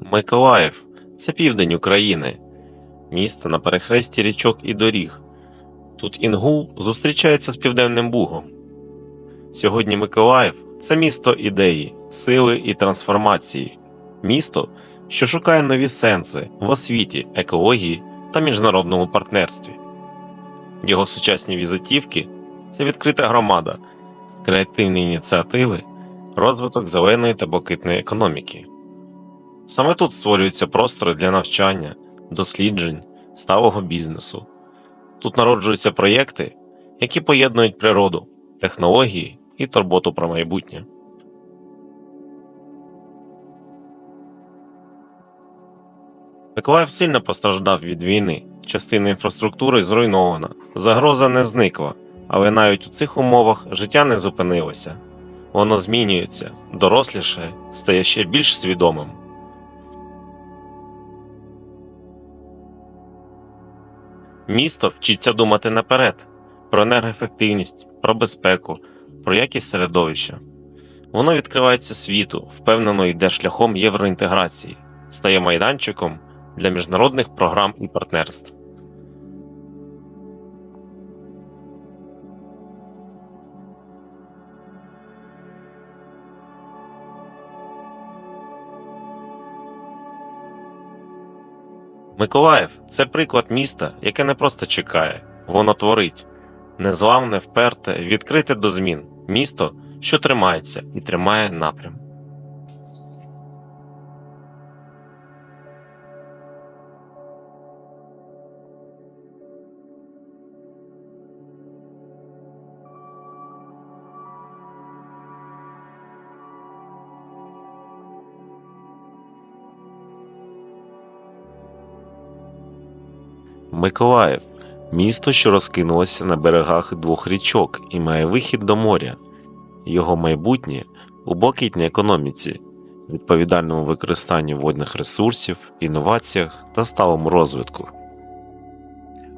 Миколаїв це південь України, місто на перехресті річок і доріг. Тут Інгул зустрічається з Південним Бугом. Сьогодні Миколаїв це місто ідеї, сили і трансформації, місто, що шукає нові сенси в освіті, екології та міжнародному партнерстві. Його сучасні візитівки це відкрита громада, креативні ініціативи, розвиток зеленої та блакитної економіки. Саме тут створюються простори для навчання, досліджень, сталого бізнесу. Тут народжуються проєкти, які поєднують природу, технології і турботу про майбутнє. Миколаїв сильно постраждав від війни, частина інфраструктури зруйнована, загроза не зникла, але навіть у цих умовах життя не зупинилося. Воно змінюється, доросліше, стає ще більш свідомим. Місто вчиться думати наперед про енергоефективність, про безпеку, про якість середовища. Воно відкривається світу, впевнено йде шляхом євроінтеграції, стає майданчиком для міжнародних програм і партнерств. Миколаїв це приклад міста, яке не просто чекає, воно творить. Незламне, вперте, відкрите до змін. Місто, що тримається і тримає напрям. Миколаїв місто, що розкинулося на берегах двох річок і має вихід до моря. Його майбутнє у блакитній економіці, відповідальному використанню водних ресурсів, інноваціях та сталому розвитку.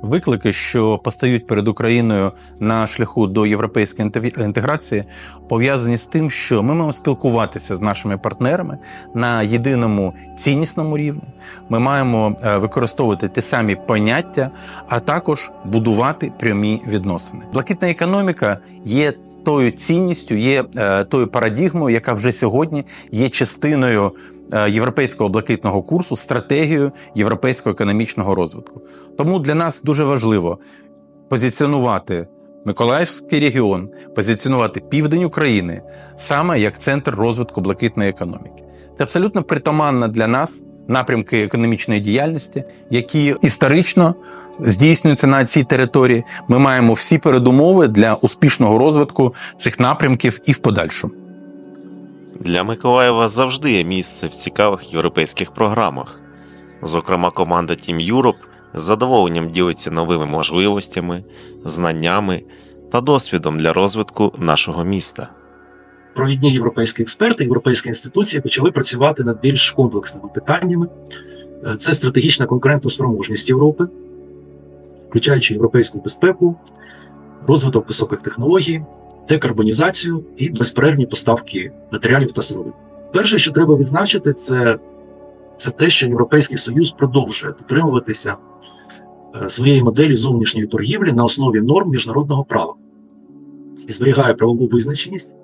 Виклики, що постають перед Україною на шляху до європейської інтеграції, пов'язані з тим, що ми маємо спілкуватися з нашими партнерами на єдиному ціннісному рівні. Ми маємо е, використовувати ті самі поняття, а також будувати прямі відносини. Блакитна економіка є тою цінністю, є е, тою парадігмою, яка вже сьогодні є частиною європейського блакитного курсу, стратегією європейського економічного розвитку. Тому для нас дуже важливо позиціонувати Миколаївський регіон, позиціонувати південь України саме як центр розвитку блакитної економіки. Це абсолютно притаманно для нас напрямки економічної діяльності, які історично здійснюються на цій території. Ми маємо всі передумови для успішного розвитку цих напрямків і в подальшому. Для Миколаєва завжди є місце в цікавих європейських програмах. Зокрема, команда Team Europe з задоволенням ділиться новими можливостями, знаннями та досвідом для розвитку нашого міста. провідні європейські експерти, європейські інституції почали працювати над більш комплексними питаннями. Е, Це стратегічна конкурентоспроможність Європи, включаючи європейську безпеку, розвиток високих технологій, декарбонізацію і безперервні поставки матеріалів та сировин. Перше, що треба відзначити, це, це те, що Європейський Союз продовжує дотримуватися е, своєї моделі зовнішньої торгівлі на основі норм міжнародного права і зберігає правову визначеність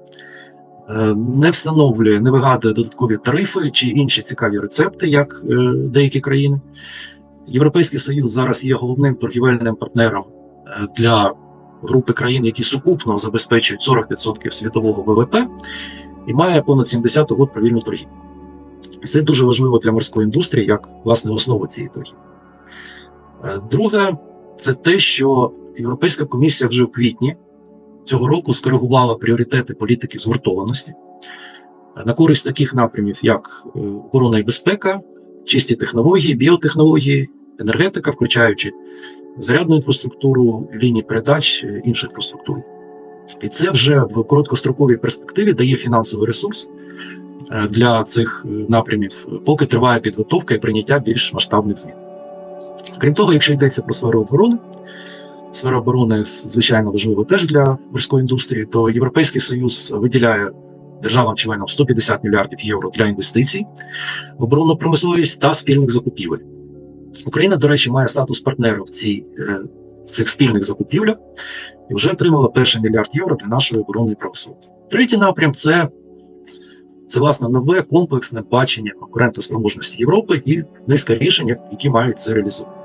е, не встановлює, не вигадує додаткові тарифи чи інші цікаві рецепти, як е, деякі країни. Європейський Союз зараз є головним торгівельним партнером для групи країн, які сукупно забезпечують 40% світового ВВП і має понад 70 угод про вільну торгівлю. Це дуже важливо для морської індустрії, як власне основа цієї торгівлі. Е, Друге, це те, що Європейська комісія вже у квітні цього року скоригувала пріоритети політики згуртованості на користь таких напрямів, як е, оборона і безпека, чисті технології, біотехнології, енергетика, включаючи зарядну інфраструктуру, лінії передач, е, іншу інфраструктуру. І це вже в короткостроковій перспективі дає фінансовий ресурс е, для цих е, напрямів, поки триває підготовка і прийняття більш масштабних змін. Крім того, якщо йдеться про сферу оборони, сфера оборони звичайно важлива теж для морської індустрії, то Європейський Союз виділяє державам-членам 150 мільярдів євро для інвестицій в оборонну промисловість та спільних закупівель. Україна, до речі, має статус партнера в, цій, е, в цих спільних закупівлях і вже отримала перший мільярд євро для нашої оборонної промисловості. Третій напрям це, це власне нове комплексне бачення конкурентоспроможності Європи і низка рішень, які мають це реалізувати.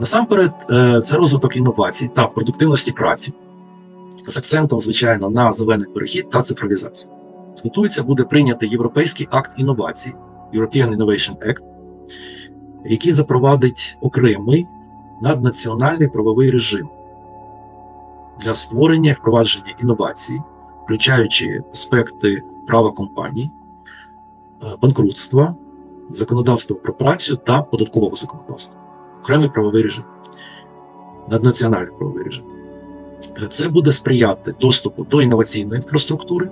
Насамперед, е, це розвиток інновацій та продуктивності праці з акцентом, звичайно, на зелений перехід та цифровізацію. Готується буде прийнятий Європейський акт інновацій European Innovation Act, який запровадить окремий наднаціональний правовий режим для створення і впровадження інновацій, включаючи аспекти права компаній, е, банкрутства, законодавства про працю та податкового законодавства. Окремий правовий режим, наднаціональний правовий режим. Це буде сприяти доступу до інноваційної інфраструктури,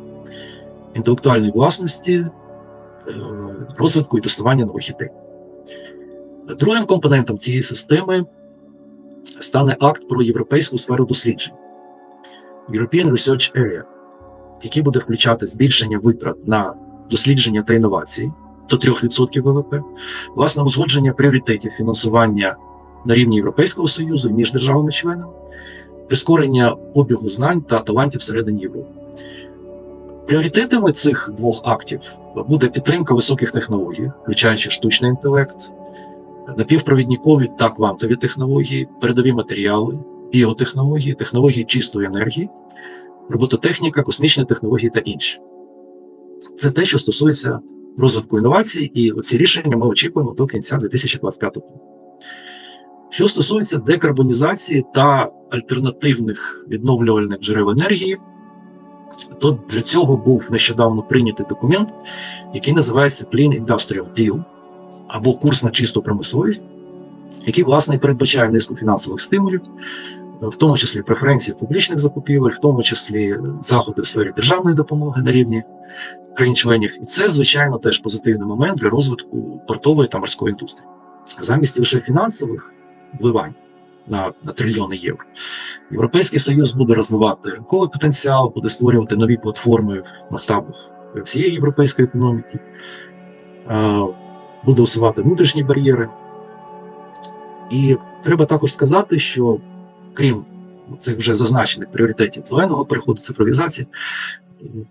інтелектуальної власності, е, розвитку і тестування нових ідей. Другим компонентом цієї системи стане акт про європейську сферу досліджень European Research Area, який буде включати збільшення витрат на дослідження та інновації до 3% ВВП, власне узгодження пріоритетів фінансування на рівні Європейського Союзу між державами-членами, прискорення обігу знань та талантів всередині Європи. Пріоритетами цих двох актів буде підтримка високих технологій, включаючи штучний інтелект, напівпровідникові та квантові технології, передові матеріали, біотехнології, технології чистої енергії, робототехніка, космічні технології та інші. Це те, що стосується розвитку інновацій, і ці рішення ми очікуємо до кінця 2025 року. Що стосується декарбонізації та альтернативних відновлювальних джерел енергії, то для цього був нещодавно прийнятий документ, який називається Clean Industrial Deal або курс на чисту промисловість, який, власне, передбачає низку фінансових стимулів, в тому числі преференції публічних закупівель, в тому числі заходи в сфері державної допомоги на рівні країн-членів. І це, звичайно, теж позитивний момент для розвитку портової та морської індустрії. Замість лише фінансових вливань на, на трильйони євро. Європейський Союз буде розвивати ринковий потенціал, буде створювати нові платформи в масштабах всієї європейської економіки, буде усувати внутрішні бар'єри. І треба також сказати, що крім цих вже зазначених пріоритетів зеленого переходу, цифровізації,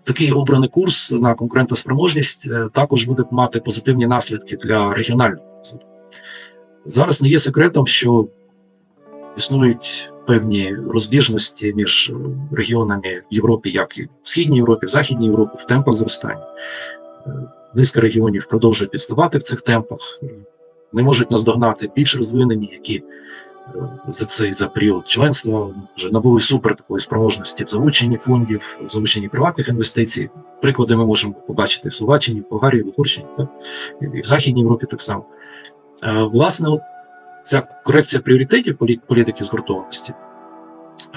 такий обраний курс на конкурентоспроможність е, також буде мати позитивні наслідки для регіонального розвитку. Зараз не є секретом, що існують певні розбіжності між регіонами в Європі, як і в Східній Європі, в Західній Європі, в темпах зростання. Низка регіонів продовжують відставати в цих темпах, не можуть наздогнати більш розвинені, які е, за цей за період членства вже набули супер такої спроможності в залученні фондів, в залученні приватних інвестицій. Приклади ми можемо побачити в Словаччині, в Болгарії, в Угорщині, так? і в Західній Європі так само. Е, Власне, от ця корекція пріоритетів політики згуртованості,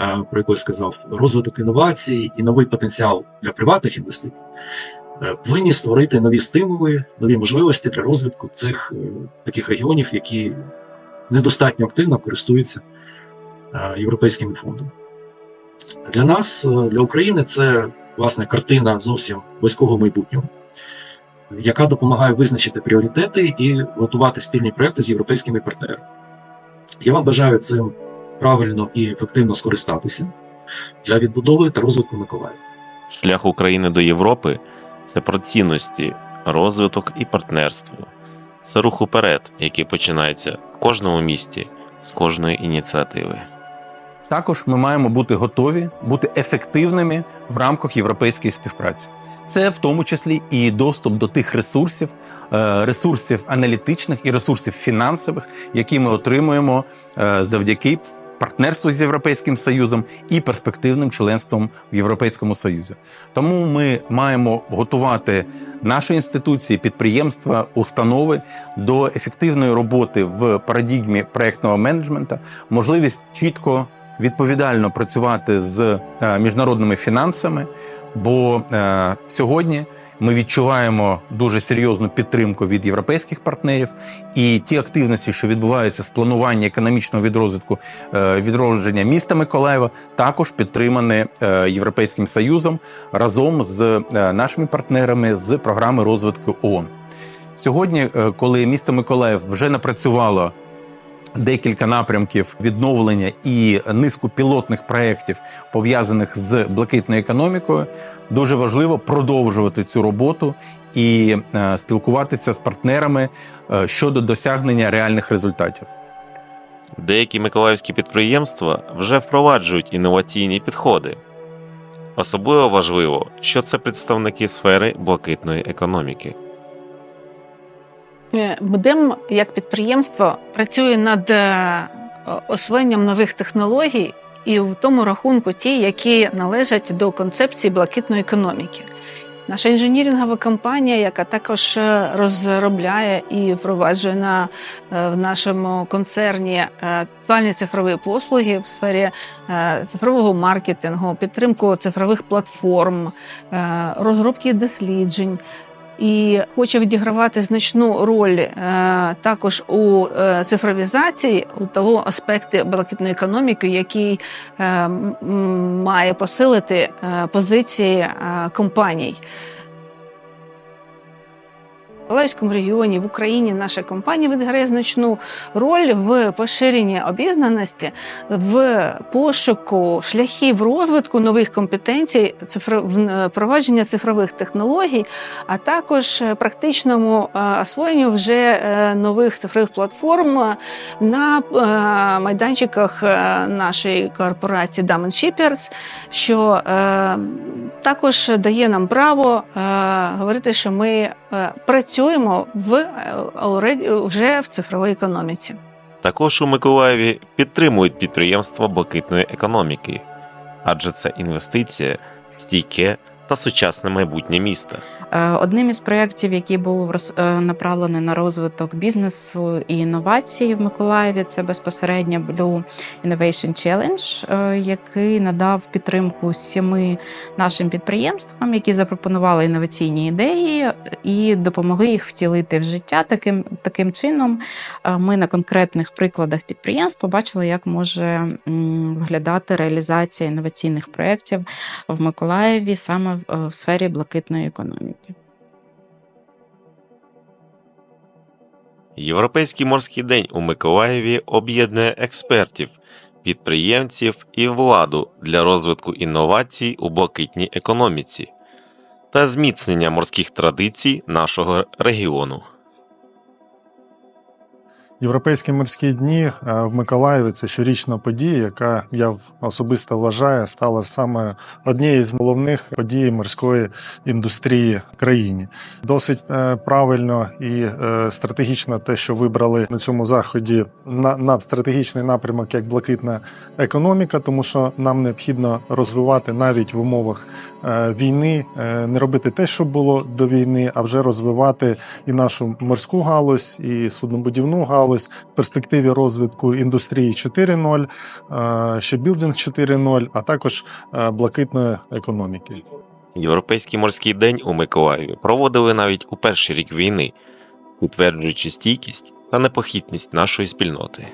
е, про яку я сказав, розвиток інновацій і новий потенціал для приватних інвестицій, повинні створити нові стимули, нові можливості для розвитку цих е, таких регіонів, які недостатньо активно користуються е, європейськими фондами. Для нас, е, для України, це власне картина зовсім близького майбутнього, яка допомагає визначити пріоритети і готувати спільні проекти з європейськими партнерами. Я вам бажаю цим правильно і ефективно скористатися для відбудови та розвитку Миколаєва. Шлях України до Європи це про цінності, розвиток і партнерство. Це рух уперед, який починається в кожному місті з кожної ініціативи. Також ми маємо бути готові бути ефективними в рамках європейської співпраці. Це в тому числі і доступ до тих ресурсів, е, ресурсів аналітичних і ресурсів фінансових, які ми отримуємо е, завдяки партнерству з Європейським Союзом і перспективним членством в Європейському Союзі. Тому ми маємо готувати наші інституції, підприємства, установи до ефективної роботи в парадігмі проектного менеджменту, можливість чітко відповідально працювати з е, міжнародними фінансами, бо е, сьогодні ми відчуваємо дуже серйозну підтримку від європейських партнерів, і ті активності, що відбуваються з планування економічного відрозвитку е, відродження міста Миколаєва, також підтримані е, Європейським Союзом разом з е, нашими партнерами з програми розвитку ООН. Сьогодні, коли місто Миколаїв вже напрацювало декілька напрямків відновлення і низку пілотних проєктів, пов'язаних з блакитною економікою, дуже важливо продовжувати цю роботу і е, спілкуватися з партнерами е, щодо досягнення реальних результатів. Деякі миколаївські підприємства вже впроваджують інноваційні підходи. Особливо важливо, що це представники сфери блакитної економіки. Е, Будем як підприємство працює над е, освоєнням нових технологій і в тому рахунку ті, які належать до концепції блакитної економіки. Наша інженірингова компанія, яка також е, розробляє і впроваджує на, в нашому концерні актуальні цифрові послуги в сфері цифрового маркетингу, підтримку цифрових платформ, розробки досліджень і хоче відігравати значну роль е, також у е, цифровізації у того аспекту блакитної економіки, який е, має посилити е, позиції е, компаній. В регіоні в Україні наша компанія відіграє значну роль в поширенні обізнаності, в пошуку шляхів розвитку нових компетенцій, впровадження цифрових технологій, а також е, практичному е, освоєнню вже е, нових цифрових платформ е, на е, майданчиках е, нашої корпорації Diamond Shippers, що е, також дає нам право е, говорити, що ми е, працюємо в е, вже в цифровій економіці. Також у Миколаєві підтримують підприємства блакитної економіки, адже це інвестиція, стійке та сучасне майбутнє міста. Е, Одним із проєктів, який був е, направлений на розвиток бізнесу і інновацій в Миколаєві, це безпосередньо Blue Innovation Challenge, е, який надав підтримку сіми нашим підприємствам, які запропонували інноваційні ідеї і допомогли їх втілити в життя. Таким, таким чином, ми на конкретних прикладах підприємств побачили, як може виглядати реалізація інноваційних проєктів в Миколаєві саме в, е, в сфері блакитної економіки. Європейський морський день у Миколаєві об'єднує експертів, підприємців і владу для розвитку інновацій у блакитній економіці та зміцнення морських традицій нашого регіону. Європейські морські дні е, в Миколаєві це щорічна подія, яка я особисто вважаю стала саме однією з головних подій морської індустрії в країні. Досить е, правильно і е, стратегічно те, що вибрали на цьому заході на, на стратегічний напрямок як блакитна економіка, тому що нам необхідно розвивати навіть в умовах війни, не робити те, що було до війни, а вже розвивати і нашу морську галузь, і суднобудівну галузь в перспективі розвитку індустрії 4.0, е, ще білдинг 4.0, а також е, блакитної економіки. Європейський морський день у Миколаєві проводили навіть у перший рік війни, утверджуючи стійкість та непохитність нашої спільноти.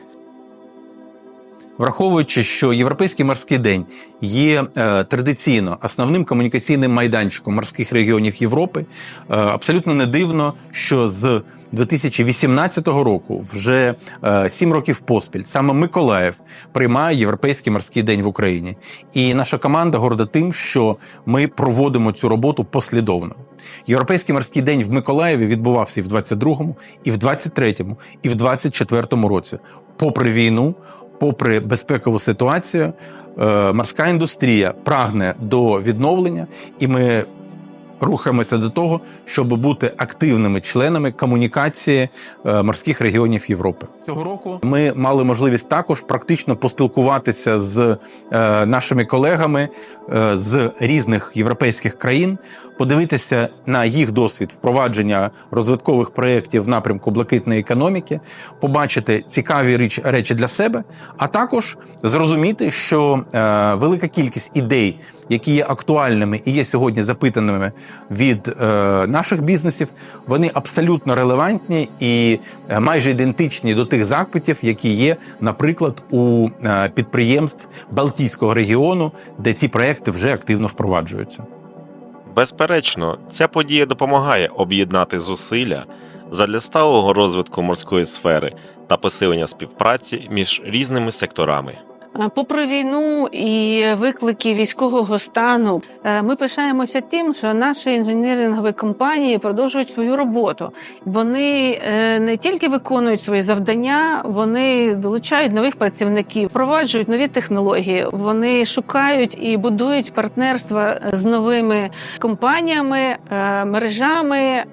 Враховуючи, що Європейський морський день є е, традиційно основним комунікаційним майданчиком морських регіонів Європи, е, абсолютно не дивно, що з 2018 року, вже е, років поспіль, саме Миколаїв приймає Європейський морський день в Україні. І наша команда горда тим, що ми проводимо цю роботу послідовно. Європейський морський день в Миколаєві відбувався і в 22-му, і в 23-му, і в 24-му році. Попри війну, попри безпекову ситуацію, е, морська індустрія прагне до відновлення, і ми рухаємося до того, щоб бути активними членами комунікації е, морських регіонів Європи. Цього року ми мали можливість також практично поспілкуватися з е, нашими колегами з різних європейських країн, подивитися на їх досвід впровадження розвиткових проєктів в напрямку блакитної економіки, побачити цікаві речі для себе, а також зрозуміти, що е, велика кількість ідей, які є актуальними і є сьогодні запитаними від е, наших бізнесів, вони абсолютно релевантні і е, майже ідентичні до тих запитів, які є, наприклад, у підприємств Балтійського регіону, де ці проекти вже активно впроваджуються. Безперечно, ця подія допомагає об'єднати зусилля задля сталого розвитку морської сфери та посилення співпраці між різними секторами. Е, Попри війну і виклики військового стану, е, ми пишаємося тим, що наші інженерингові компанії продовжують свою роботу. Вони е, не тільки виконують свої завдання, вони долучають нових працівників, впроваджують нові технології. Вони шукають і будують партнерства з новими компаніями, мережами.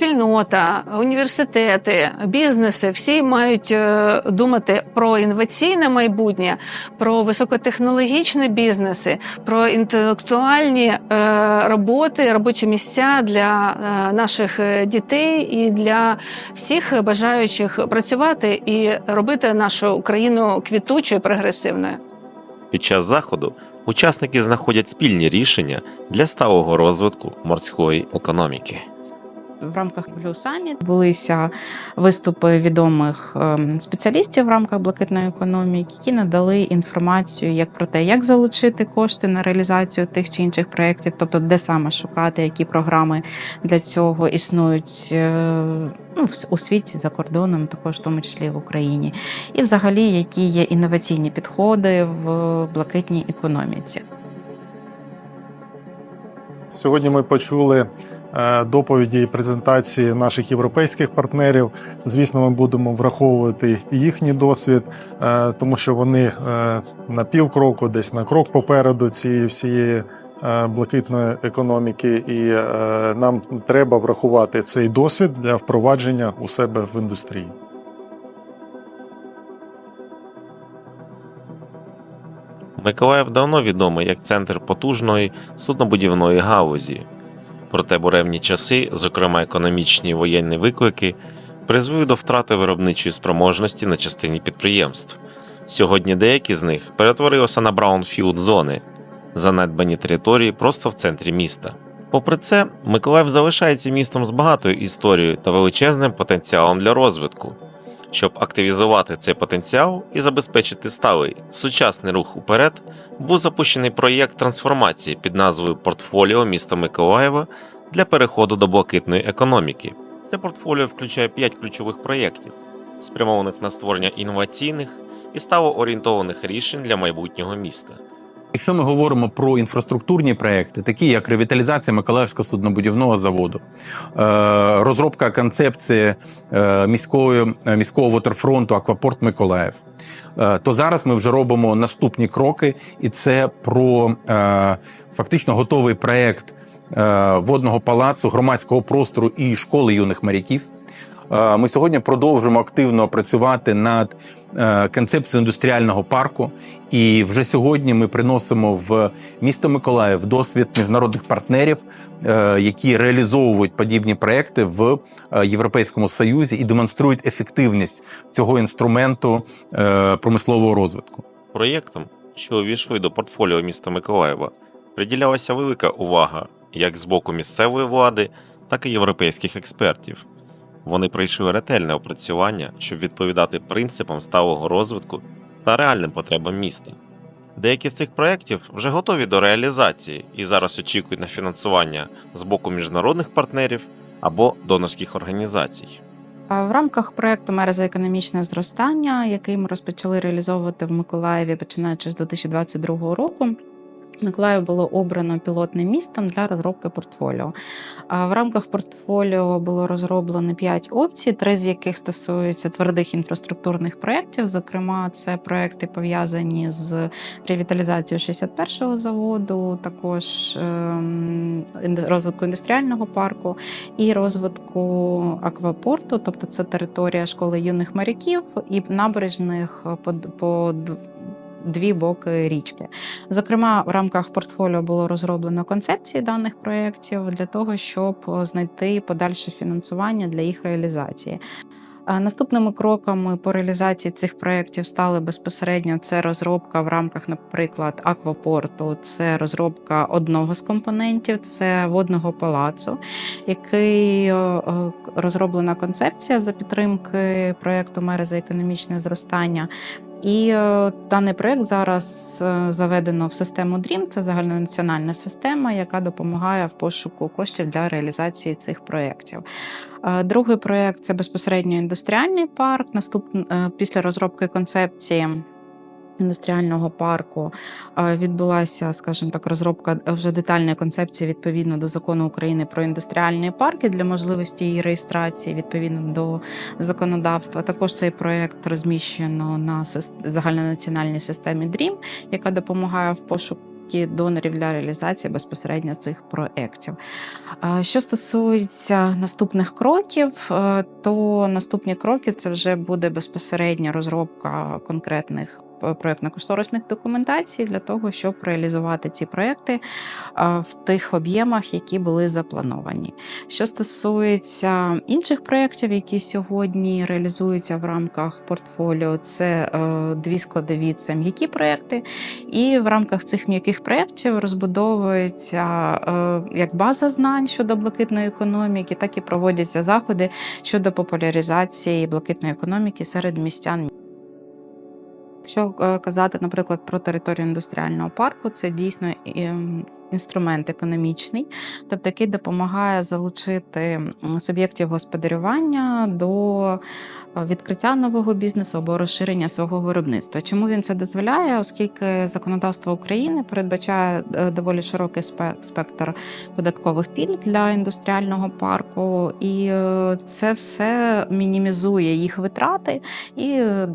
Спільнота, університети, бізнеси всі мають е, думати про інноваційне майбутнє, про високотехнологічні бізнеси, про інтелектуальні е, роботи, робочі місця для е, наших дітей і для всіх бажаючих працювати і робити нашу Україну квітучою, прогресивною. Під час заходу учасники знаходять спільні рішення для сталого розвитку морської економіки. В рамках Blue Summit відбулися виступи відомих ем, спеціалістів в рамках блакитної економіки, які надали інформацію як про те, як залучити кошти на реалізацію тих чи інших проєктів, тобто де саме шукати, які програми для цього існують е, ну, у світі за кордоном, також в тому числі в Україні, і взагалі які є інноваційні підходи в блакитній економіці. Сьогодні ми почули доповіді і презентації наших європейських партнерів. Звісно, ми будемо враховувати їхній досвід, е, тому що вони е, на півкроку, десь на крок попереду цієї всієї. е, Блакитної економіки, і е, нам треба врахувати цей досвід для впровадження у себе в індустрії. Миколаїв давно відомий як центр потужної суднобудівної галузі. Проте буремні часи, зокрема економічні і воєнні виклики, призвели до втрати виробничої спроможності на частині підприємств. Сьогодні деякі з них перетворилися на браунфілд зони, занедбані території просто в центрі міста. Попри це, Миколаїв залишається містом з багатою історією та величезним потенціалом для розвитку. Щоб активізувати цей потенціал і забезпечити сталий сучасний рух уперед, був запущений проєкт трансформації під назвою Портфоліо міста Миколаєва для переходу до блакитної економіки. Це портфоліо включає 5 ключових проєктів, спрямованих на створення інноваційних і сталоорієнтованих рішень для майбутнього міста. Якщо ми говоримо про інфраструктурні проекти, такі як ревіталізація Миколаївського суднобудівного заводу, е, розробка концепції е, міської, е, міського вотерфронту Аквапорт Миколаїв, то зараз ми вже робимо наступні кроки, і це про фактично готовий проект водного палацу, громадського простору і школи юних моряків. Е, Ми сьогодні продовжуємо активно працювати над е, концепцією індустріального парку, і вже сьогодні ми приносимо в місто Миколаїв досвід міжнародних партнерів, е, які реалізовують подібні проекти в Європейському Союзі і демонструють ефективність цього інструменту промислового розвитку. Проєктом, що увійшли до портфоліо міста Миколаєва, приділялася велика увага як з боку місцевої влади, так і європейських експертів. Вони пройшли ретельне опрацювання, щоб відповідати принципам сталого розвитку та реальним потребам міста. Деякі з цих проєктів вже готові до реалізації і зараз очікують на фінансування з боку міжнародних партнерів або донорських організацій. В рамках проекту Мера за економічне зростання, який ми розпочали реалізовувати в Миколаєві починаючи з 2022 року. Миколаїв було обрано пілотним містом для розробки портфоліо. В рамках портфоліо було розроблено 5 опцій, три з яких стосуються твердих інфраструктурних проєктів. Зокрема, це проекти пов'язані з ревіталізацією 61-го заводу, також ем, розвитку індустріального парку і розвитку аквапорту, тобто це територія школи юних моряків і набережних по, по дві боки річки. Зокрема, в рамках портфоліо було розроблено концепції даних проєктів для того, щоб знайти подальше фінансування для їх реалізації. Наступними кроками по реалізації цих проєктів стали безпосередньо це розробка в рамках, наприклад, аквапорту, це розробка одного з компонентів, це водного палацу, який е, е, розроблена концепція за підтримки проєкту Мери економічне зростання. І е, даний проєкт зараз е, заведено в систему DREAM, це загальнонаціональна система, яка допомагає в пошуку коштів для реалізації цих проєктів. Е, Другий проєкт це безпосередньо індустріальний парк. Наступ... Після розробки концепції індустріального парку е, відбулася, скажімо так, розробка вже детальної концепції відповідно до закону України про індустріальні парки для можливості її реєстрації відповідно до законодавства. Також цей проєкт розміщено на загальнонаціональній системі DREAM, яка допомагає в пошуку донорів для реалізації безпосередньо цих проєктів. Е, Що стосується наступних кроків, е, то наступні кроки це вже буде безпосередньо розробка конкретних проєктно-кошторисних документацій для того, щоб реалізувати ці проекти в тих об'ємах, які були заплановані. Що стосується інших проєктів, які сьогодні реалізуються в рамках портфоліо, це е, дві складові це м'які проєкти, і в рамках цих м'яких проєктів розбудовується е, як база знань щодо блакитної економіки, так і проводяться заходи щодо популяризації блакитної економіки серед містян. Якщо е, казати, наприклад, про територію індустріального парку, це дійсно ем, інструмент економічний, тобто який допомагає залучити суб'єктів господарювання до відкриття нового бізнесу або розширення свого виробництва. Чому він це дозволяє? Оскільки законодавство України передбачає е, доволі широкий спектр податкових пільг для індустріального парку, і е, це все мінімізує їх витрати і е,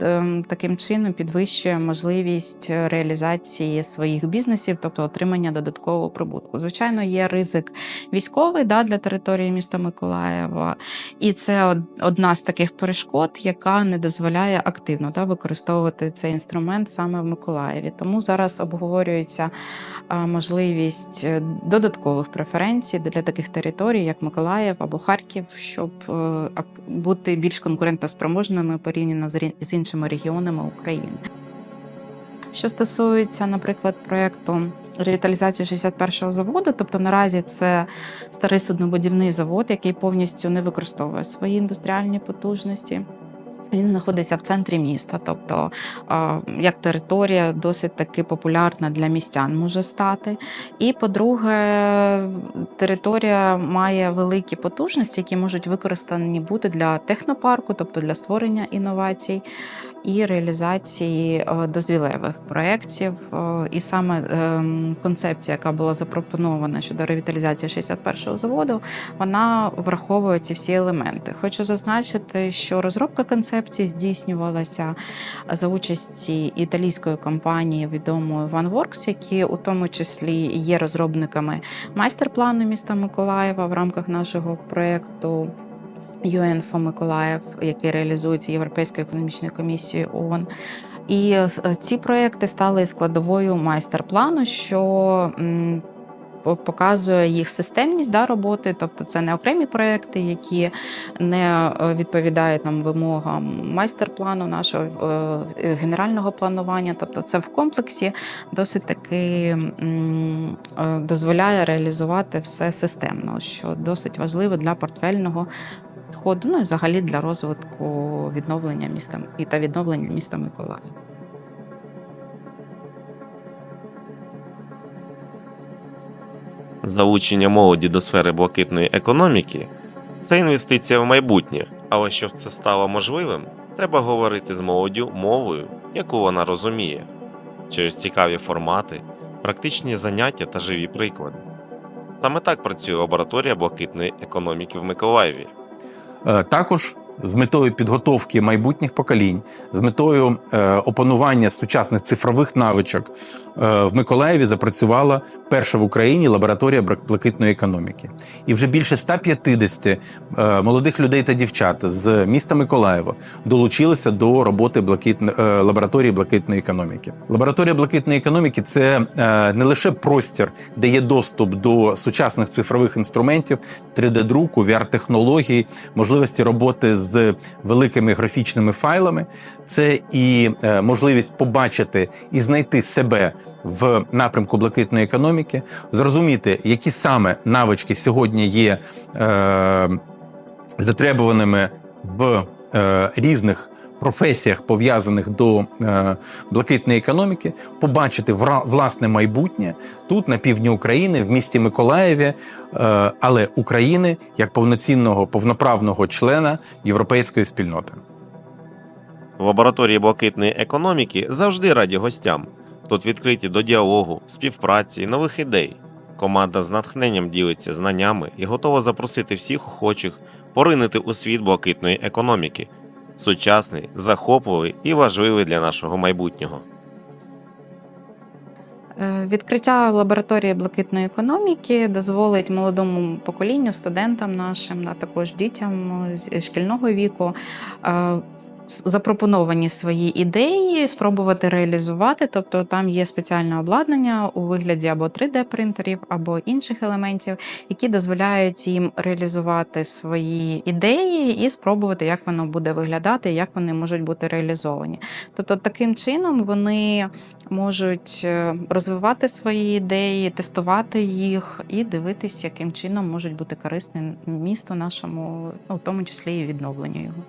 таким чином підвищує можливість реалізації своїх бізнесів, тобто отримання додаткового прибутку. Звичайно, є ризик військовий да, для території міста Миколаєва, і це одна з таких перешкод, яка не дозволяє активно да, використовувати цей інструмент саме в Миколаєві. Тому зараз обговорюється можливість е, додаткових преференцій для таких територій, як Миколаїв або Харків, щоб е, бути більш конкурентоспроможними порівняно з іншими регіонами України. Що стосується, наприклад, проєкту ревіталізації 61-го заводу, тобто наразі це старий суднобудівний завод, який повністю не використовує свої індустріальні потужності. Він знаходиться в центрі міста, тобто як територія досить таки популярна для містян може стати. І по-друге, територія має великі потужності, які можуть використані бути для технопарку, тобто для створення інновацій і реалізації е, дозвілевих проєктів. Е, І саме ем, концепція, яка була запропонована щодо ревіталізації 61-го заводу, вона враховує ці всі елементи. Хочу зазначити, що розробка концепції здійснювалася за участі італійської компанії відомої OneWorks, які у тому числі є розробниками майстер-плану міста Миколаєва в рамках нашого проєкту. ЮЕНФО Миколаїв, який реалізується Європейською економічною комісією ООН. І е, ці проекти стали складовою майстер-плану, що показує їх системність да, роботи, тобто це не окремі проекти, які не е, відповідають нам вимогам майстер-плану нашого е, генерального планування. Тобто, це в комплексі досить таки дозволяє реалізувати все системно, що досить важливо для портфельного підходу, ну і взагалі для розвитку відновлення міста і та відновлення міста Миколаїв. Залучення молоді до сфери блакитної економіки це інвестиція в майбутнє, але щоб це стало можливим, треба говорити з молоддю мовою, яку вона розуміє. Через цікаві формати, практичні заняття та живі приклади. Саме так працює лабораторія блакитної економіки в Миколаєві. Е, Також з метою підготовки майбутніх поколінь, з метою е, опанування сучасних цифрових навичок в Миколаєві запрацювала перша в Україні лабораторія блакитної економіки. І вже більше 150 е, молодих людей та дівчат з міста Миколаєва долучилися до роботи блакитно, е, лабораторії блакитної економіки. Лабораторія блакитної економіки це е, не лише простір, де є доступ до сучасних цифрових інструментів, 3D-друку, VR-технологій, можливості роботи з великими графічними файлами. Це і е, можливість побачити і знайти себе в напрямку блакитної економіки, зрозуміти, які саме навички сьогодні є е, затребуваними в е, різних. Професіях пов'язаних до е, блакитної економіки, побачити власне майбутнє тут, на півдні України, в місті Миколаєві, е, але України як повноцінного повноправного члена європейської спільноти. В лабораторії блакитної економіки завжди раді гостям. Тут відкриті до діалогу, співпраці і нових ідей. Команда з натхненням ділиться знаннями і готова запросити всіх охочих поринути у світ блакитної економіки. Сучасний, захопливий і важливий для нашого майбутнього. Е, Відкриття лабораторії блакитної економіки дозволить молодому поколінню, студентам нашим, а також дітям з шкільного віку е, запропоновані свої ідеї, спробувати реалізувати. Тобто там є спеціальне обладнання у вигляді або 3D-принтерів, або інших елементів, які дозволяють їм реалізувати свої ідеї і спробувати, як воно буде виглядати, як вони можуть бути реалізовані. Тобто, таким чином вони можуть е, розвивати свої ідеї, тестувати їх і дивитись, яким чином можуть бути корисні місту нашому, ну, в тому числі і відновленню його.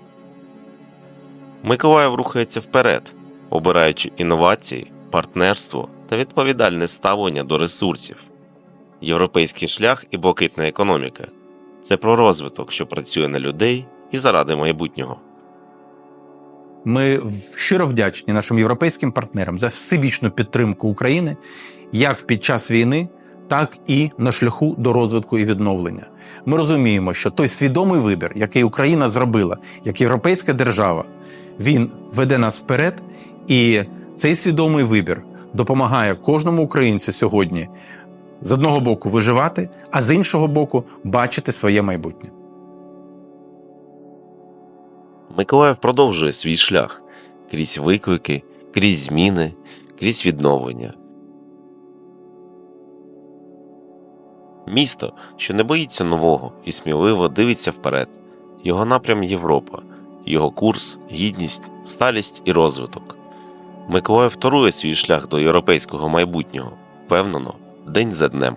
Миколаїв рухається вперед, обираючи інновації, партнерство та відповідальне ставлення до ресурсів. Європейський шлях і блакитна економіка це про розвиток, що працює на людей і заради майбутнього. Ми щиро вдячні нашим європейським партнерам за всебічну підтримку України як під час війни, так і на шляху до розвитку і відновлення. Ми розуміємо, що той свідомий вибір, який Україна зробила як європейська держава, він веде нас вперед, і цей свідомий вибір допомагає кожному українцю сьогодні з одного боку виживати, а з іншого боку бачити своє майбутнє. Миколаїв продовжує свій шлях крізь виклики, крізь зміни, крізь відновлення. Місто, що не боїться нового і сміливо дивиться вперед. Його напрям Європа, його курс, гідність, сталість і розвиток. Миколаїв торує свій шлях до європейського майбутнього, впевнено, день за днем.